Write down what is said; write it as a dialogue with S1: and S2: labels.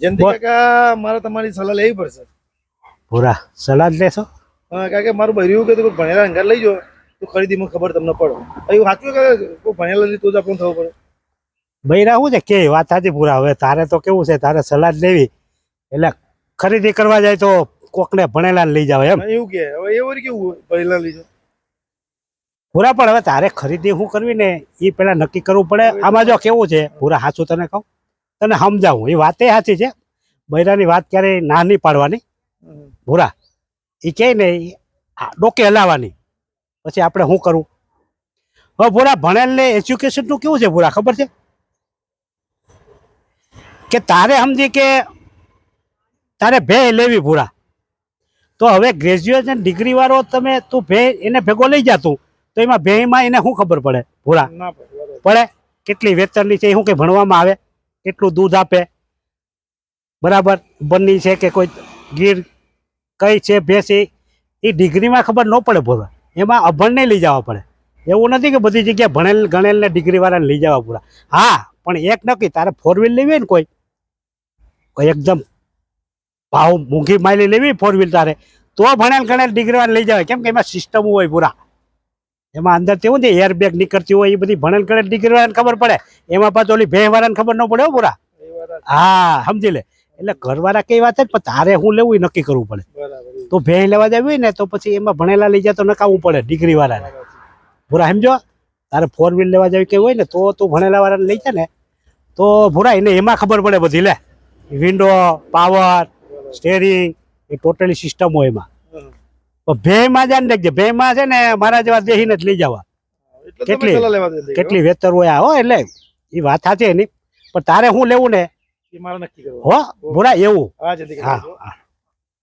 S1: જયંતિ. કાકા મારે તમારી સલાહ લેવી પડશે.
S2: પૂરા સલાહ જ લેશો.
S1: કારણ કે મારું ભર્યું કે કોઈ ભણેલા અંગાર લઈ જાઓ તો ખરીદીમાં ખબર તમને પડે. એવું સાચું કે કોઈ ભણેલા લીધું તો જ આપણને ખબર પડે?
S2: બૈરા શું છે? કે વાત સાચી પૂરા. હવે તારે તો કેવું છે? તારે સલાહ જ લેવી. એટલે ખરીદી કરવા જાય તો કોકને ભણેલા લઈ જાવ એમ.
S1: એવું કે. હવે એવું કેવું ભણેલા લઈ જાવ
S2: પૂરા પણ હવે તારે ખરીદી શું કરવી ને એ પેલા નક્કી કરવું પડે. આમાં જો કેવું છે? પૂરા સાચું તને કહું? તને સમજાવું. એ વાતે સાચી છે. બૈરાની વાત ક્યારેય ના નહીં પાડવાની. ભૂરા એ કહે ને ડોકે હલાવવાની પછી આપણે શું કરવું? હવે ભૂરા ભણેલ ને એજ્યુકેશનનું કેવું છે ભૂરા? ખબર છે? કે તારે સમજી કે તારે ભે લેવી ભૂરા. તો હવે ગ્રેજ્યુએશન ડિગ્રી વાળો તમે તું ભે એને ભેગો લઈ જાતું તો. એમાં ભેમાં એને શું ખબર પડે? ભૂરા
S1: પડે.
S2: પડે? કેટલી વેતનની છે એ શું કંઈ ભણવામાં આવે? કેટલું દૂધ આપે. બરાબર? બની છે કે કોઈ ગીર કઈ છે, ભેંસી એ ડિગ્રીમાં ખબર ન પડે પૂરા એમાં અભણને લઈ જવા પડે. એવું નથી કે બધી જગ્યાએ ભણેલ, ગણેલ ને ડિગ્રીવાળાને લઈ જવા પૂરા. હા, પણ એક નક્કી, તારે ફોર વ્હીલ લેવી હોય ને કોઈ? કોઈ એકદમ ભાવ મોંઘી માયલી લેવી ફોર વ્હીલ તારે? તો ભણેલ, ગણેલ ડિગ્રીવાળા લઈ જવાય. કેમ કે એમાં સિસ્ટમ હોય પૂરા. એમાં અંદર કેવું ને એરબેગ નીકળતી હોય એ બધી ભણેલ ગણેલ ડિગ્રી વાળાને ખબર પડે. એમાં પાછું ઓલી ભેવાળાને ખબર ન પડે હો પૂરા. હા સમજી લે. એટલે ઘરવાળા કઈ વાત પણ તારે હું લેવું એ નક્કી કરવું પડે. તો ભેં લેવા જવી ને તો પછી એમાં ભણેલા લઈ જાય તો નકાવવું પડે ડિગ્રી વાળાને ભૂરા સમજો? તારે ફોર વ્હીલ લેવા જવી કે હોય ને તો તું ભણેલા વાળાને લઈ જાય ને. તો ભૂરા એને એમાં ખબર પડે બધી લે. વિન્ડો પાવર સ્ટેરિંગ એ ટોટલી સિસ્ટમ હોય એમાં. ભેમાં જાય ને દેખજે ભેમાં છે ને મારા જેવા દેહીને જ લઈ જવા. કેટલી? કેટલી વેતર હોય આ હો એટલે એ વાત સાચી એની. પણ તારે શું લેવું ને? હો ભૂરા એવું.
S1: હા
S2: હા હા.